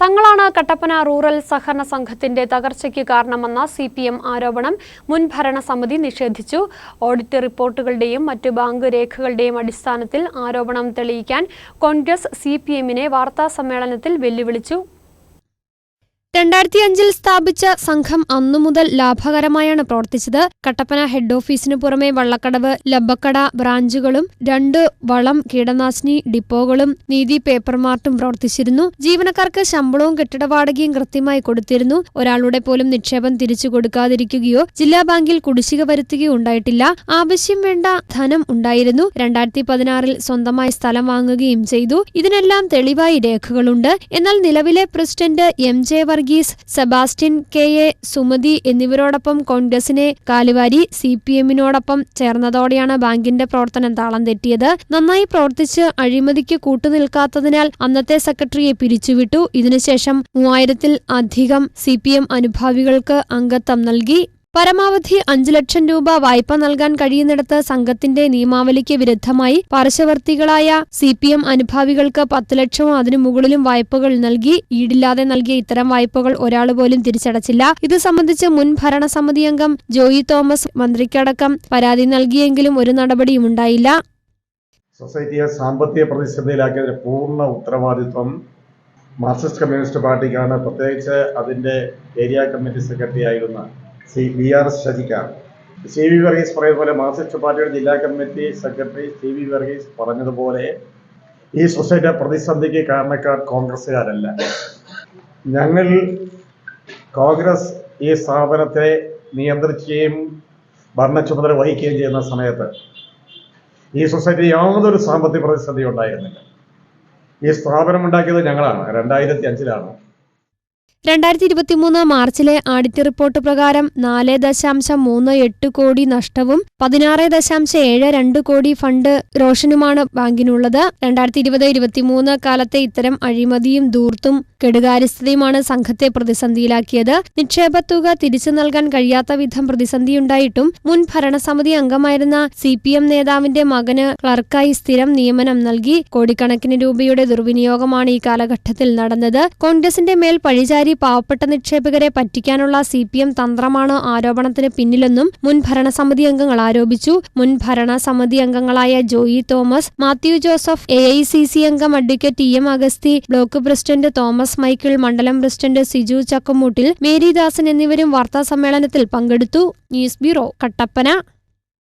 തങ്ങളാണ് കട്ടപ്പന റൂറൽ സഹകരണ സംഘത്തിന്റെ തകർച്ചയ്ക്ക് കാരണമെന്ന സി പി എം ആരോപണം മുൻ ഭരണസമിതി നിഷേധിച്ചു. ഓഡിറ്റ് റിപ്പോർട്ടുകളുടെയും മറ്റു ബാങ്ക് രേഖകളുടെയും അടിസ്ഥാനത്തിൽ ആരോപണം തെളിയിക്കാൻ കോൺഗ്രസ് സി പി എമ്മിനെ വാർത്താസമ്മേളനത്തിൽ വെല്ലുവിളിച്ചു. രണ്ടായിരത്തി അഞ്ചിൽ സ്ഥാപിച്ച സംഘം അന്നു മുതൽ ലാഭകരമായാണ് പ്രവർത്തിച്ചത്. കട്ടപ്പന ഹെഡ് ഓഫീസിനു പുറമെ വള്ളക്കടവ് ലബക്കട ബ്രാഞ്ചുകളും രണ്ട് വളം കീടനാശിനി ഡിപ്പോകളും നീതി പേപ്പർ മാർട്ടും പ്രവർത്തിച്ചിരുന്നു. ജീവനക്കാർക്ക് ശമ്പളവും കെട്ടിട വാടകയും കൃത്യമായി കൊടുത്തിരുന്നു. ഒരാളുടെ പോലും നിക്ഷേപം തിരിച്ചു കൊടുക്കാതിരിക്കുകയോ ജില്ലാ ബാങ്കിൽ കുടിശ്ശിക വരുത്തുകയോ ഉണ്ടായിട്ടില്ല. ആവശ്യം വേണ്ട ധനം ഉണ്ടായിരുന്നു. രണ്ടായിരത്തി പതിനാറിൽ സ്വന്തമായി സ്ഥലം വാങ്ങുകയും ചെയ്തു. ഇതിനെല്ലാം തെളിവായി രേഖകളുണ്ട്. എന്നാൽ നിലവിലെ president M J Varghese Sebastian K. A. Sumathi എന്നിവരോടൊപ്പം കോൺഗ്രസിനെ കാലുവാരി സി പി എമ്മിനോടൊപ്പം ചേർന്നതോടെയാണ് ബാങ്കിന്റെ പ്രവർത്തനം താളം തെറ്റിയത്. നന്നായി പ്രവർത്തിച്ച് അഴിമതിക്ക് കൂട്ടുനിൽക്കാത്തതിനാൽ അന്നത്തെ സെക്രട്ടറിയെ പിരിച്ചുവിട്ടു. ഇതിനുശേഷം മൂവായിരത്തിൽ അധികം സി പി എം അനുഭാവികൾക്ക് അംഗത്വം നൽകി. പരമാവധി അഞ്ചു ലക്ഷം രൂപ വായ്പ നൽകാൻ കഴിയുന്നിടത്ത് സംഘത്തിന്റെ നിയമാവലിക്ക് വിരുദ്ധമായി പാർശ്വവർത്തികളായ സി പി എം അനുഭാവികൾക്ക് പത്ത് ലക്ഷവും അതിനു മുകളിലും വായ്പകൾ നൽകി ഈടില്ലാതെ നൽകിയ ഇത്തരം വായ്പകൾ ഒരാൾ പോലും തിരിച്ചടച്ചില്ല. ഇത് സംബന്ധിച്ച് മുൻ ഭരണസമിതി അംഗം ജോയി തോമസ് മന്ത്രിക്കടക്കം പരാതി നൽകിയെങ്കിലും ഒരു നടപടിയും ഉണ്ടായില്ല. സൊസൈറ്റിയെ സാമ്പത്തിക പ്രതിസന്ധിയിലാക്കിയതിന്റെ പൂർണ ഉത്തരവാദിത്വം മാർക്സിസ്റ്റ് കമ്മ്യൂണിസ്റ്റ് പാർട്ടിക്കാണ്. പ്രത്യേകിച്ച് അതിന്റെ ഏരിയ കമ്മിറ്റി സെക്രട്ടറി ആയിരുന്ന സി വി ആർ ഷജിക്കാണ് സി വി വർഗീസ് പറയുന്ന പോലെ മാർക്സിസ്റ്റ് പാർട്ടിയുടെ ജില്ലാ committee secretary C V Varghese പറഞ്ഞതുപോലെ ഈ സൊസൈറ്റി പ്രതിസന്ധിക്ക് കാരണക്കാർ കോൺഗ്രസ്സുകാരല്ല. ഞങ്ങൾ കോൺഗ്രസ് ഈ സ്ഥാപനത്തെ നിയന്ത്രിക്കുകയും ഭരണ ചുമതല വഹിക്കുകയും ചെയ്യുന്ന സമയത്ത് ഈ സൊസൈറ്റി യാതൊരു സാമ്പത്തിക പ്രതിസന്ധി ഉണ്ടായിരുന്നില്ല. ഈ സ്ഥാപനം ഉണ്ടാക്കിയത് ഞങ്ങളാണ് രണ്ടായിരത്തി അഞ്ചിലാണ്. രണ്ടായിരത്തി ഇരുപത്തിമൂന്ന് മാർച്ചിലെ ആഡിറ്റ് റിപ്പോർട്ട് പ്രകാരം നാല് ദശാംശം മൂന്ന് എട്ട് കോടി നഷ്ടവും പതിനാറ് ദശാംശം ഏഴ് രണ്ട് കോടി ഫണ്ട് റോഷനുമാണ് ബാങ്കിനുള്ളത്. രണ്ടായിരത്തി ഇരുപത് ഇരുപത്തിമൂന്ന് കാലത്തെ ഇത്തരം അഴിമതിയും ദൂർത്തും കെടുകാര്യസ്ഥതയുമാണ് സംഘത്തെ പ്രതിസന്ധിയിലാക്കിയത്. നിക്ഷേപത്തുക തിരിച്ചു നൽകാൻ കഴിയാത്ത വിധം പ്രതിസന്ധിയുണ്ടായിട്ടും മുൻ ഭരണസമിതി അംഗമായിരുന്ന സി പി എം നേതാവിന്റെ മകന് ക്ലർക്കായി സ്ഥിരം നിയമനം നൽകി കോടിക്കണക്കിന് രൂപയുടെ ദുർവിനിയോഗമാണ് ഈ കാലഘട്ടത്തിൽ നടന്നത്. കോൺഗ്രസിന്റെ മേൽ പഴിചാരി പാവപ്പെട്ട നിക്ഷേപകരെ പറ്റിക്കാനുള്ള സി പി എം തന്ത്രമാണ് ആരോപണത്തിന് പിന്നിലെന്നും മുൻ ഭരണസമിതി അംഗങ്ങൾ ആരോപിച്ചു. മുൻ ഭരണസമിതി അംഗങ്ങളായ Joy Thomas Mathew Joseph A I C C അംഗം advocate T M Agasthi block president Thomas Michael മണ്ഡലം പ്രസിഡന്റ് സിജു ചക്കമൂട്ടിൽ മേരിദാസൻ എന്നിവരും വാർത്താ സമ്മേളനത്തിൽ പങ്കെടുത്തു. News bureau Kattappana.